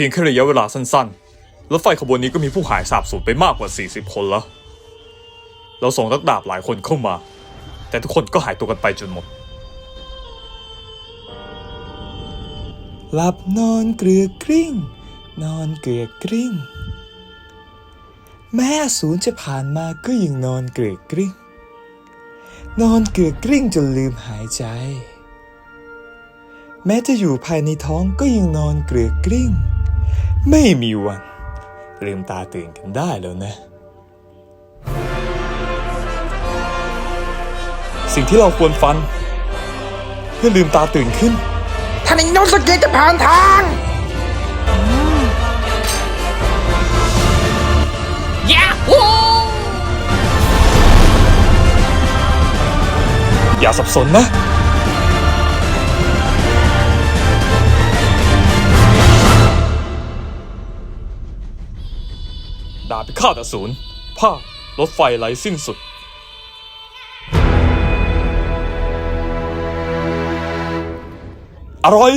พียงแค่ระยะเวลาสั้นๆ รถไฟขบวนนี้ก็มีผู้หายสาบสูญไปมากกว่า 40 คนแล้ว เราส่งนักดาบหลายคนเข้ามา แต่ทุกคนก็หายตัวกันไปจนหมด หลับนอนเกลือกกลิ้ง นอนเกลือกกลิ้ง แม้อสูรจะผ่านมาก็ยังนอนเกลือกกลิ้ง นอนเกลือกกลิ้งจนลืมหายใจแม้จะอยู่ภายในท้องก็ยังนอนเกลือกกลิ้ง ไม่มีวันลืมตาตื่นกันได้แล้วนะ สิ่งที่เราควรฟัน เพื่อลืมตาตื่นขึ้นท่านอินโนสเกะจะผ่านทาง ยาฮูอย่าสับสนนะ ดาบพิฆาตอสูรภาครถไฟไหลสิ้นสุด อร่อย